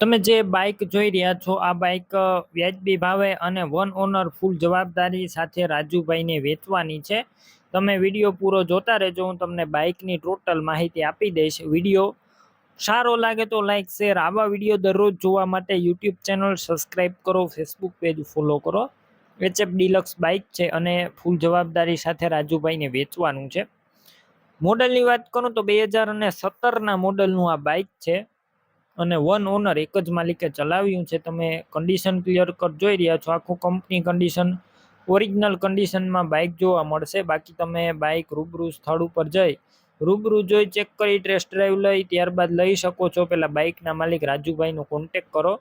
તમે જે બાઇક જોઈ રહ્યા છો, આ બાઇક વ્યાજબી ભાવે અને વન ઓનર ફૂલ જવાબદારી સાથે રાજુભાઈને વેચવાની છે. તમે વીડિયો પૂરો જોતા રહેજો, હું તમને બાઇકની ટોટલ માહિતી આપી દઈશ. વીડિયો સારો લાગે તો લાઇક શેર આવા વીડિયો દરરોજ જોવા માટે યુટ્યુબ ચેનલ સબસ્ક્રાઈબ કરો ફેસબુક પેજ ફોલો કરો. એચએફ ડિલક્સ બાઇક છે અને ફૂલ જવાબદારી સાથે રાજુભાઈને વેચવાનું છે. મોડલની વાત કરું તો બે હજાર અને સત્તરના મોડલનું આ બાઇક છે. અને વન ઓનર એક જ માલિકે ચલાવ્યું છે. તમે કન્ડિશન ક્લિયર કટ જોઈ રહ્યા છો. આખું કંપની કન્ડિશન ઓરિજિનલ કન્ડિશનમાં બાઇક જોવા મળશે. બાકી તમે બાઇક રૂબરૂ સ્થળ ઉપર જઈ, રૂબરૂ જોઈ ચેક કરી ટેસ્ટ ડ્રાઈવ લઈ, ત્યારબાદ લઈ શકો છો. પહેલાં બાઇકના માલિક રાજુભાઈનો કોન્ટેક કરો.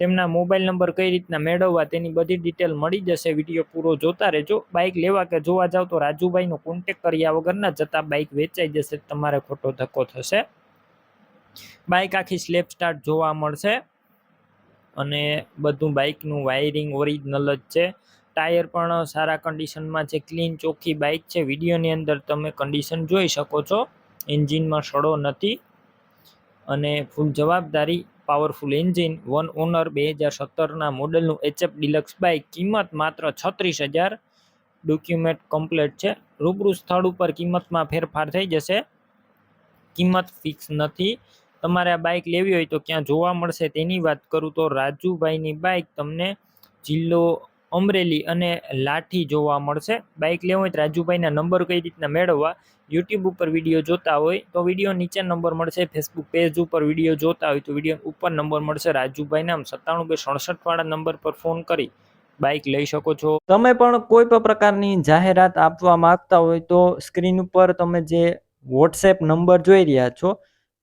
તેમના મોબાઈલ નંબર કઈ રીતના મેળવવા તેની બધી ડિટેલ મળી જશે. વીડિયો પૂરો જોતા રહેજો. બાઇક લેવા કે જોવા જાવ તો રાજુભાઈનો કોન્ટેક કર્યા વગરના જતા બાઇક વેચાઈ જશે. તમારે ખોટો ધક્કો થશે. બાઇક આખી સ્લેપ સ્ટાર્ટ જોવા મળશે. અને બધું બાઇકનું વાયરિંગ ઓરિજિનલ જ છે. ટાયર પણ સારા કન્ડિશનમાં છે. ક્લીન ચોખ્ખી બાઇક છે. વિડીયોની અંદર તમે કન્ડિશન જોઈ શકો છો. એન્જિનમાં સડો નથી. અને ફૂલ જવાબદારી પાવરફુલ એન્જિન વન ઓનર બે હજાર સત્તરના મોડલનું એચએફ ડિલક્સ બાઇક કિંમત માત્ર છત્રીસ હજાર. ડોક્યુમેન્ટ કમ્પ્લીટ છે. રૂબરૂ સ્થળ ઉપર કિંમતમાં ફેરફાર થઈ જશે. કિંમત ફિક્સ નથી. તમારે આ બાઇક લેવી હોય તો ક્યાં જોવા મળશે તેની વાત કરું તો રાજુભાઈની બાઇક તમને જિલ્લો અમરેલી અને લાઠી જોવા મળશે. બાઇક લેવું હોય તો રાજુભાઈના નંબર કઈ રીતના મેળવવા? યુટ્યુબ ઉપર વીડિયો જોતા હોય તો વીડિયો નીચે નંબર મળશે ફેસબુક પેજ ઉપર વીડિયો જોતા હોય તો વીડિયો ઉપર નંબર મળશે રાજુભાઈના. સત્તાણું બે સડસઠવાળા નંબર પર ફોન કરી બાઇક લઈ શકો છો. તમે પણ કોઈ પણ પ્રકારની જાહેરાત આપવા માંગતા હોય તો સ્ક્રીન ઉપર તમે જે વોટ્સએપ નંબર જોઈ રહ્યા છો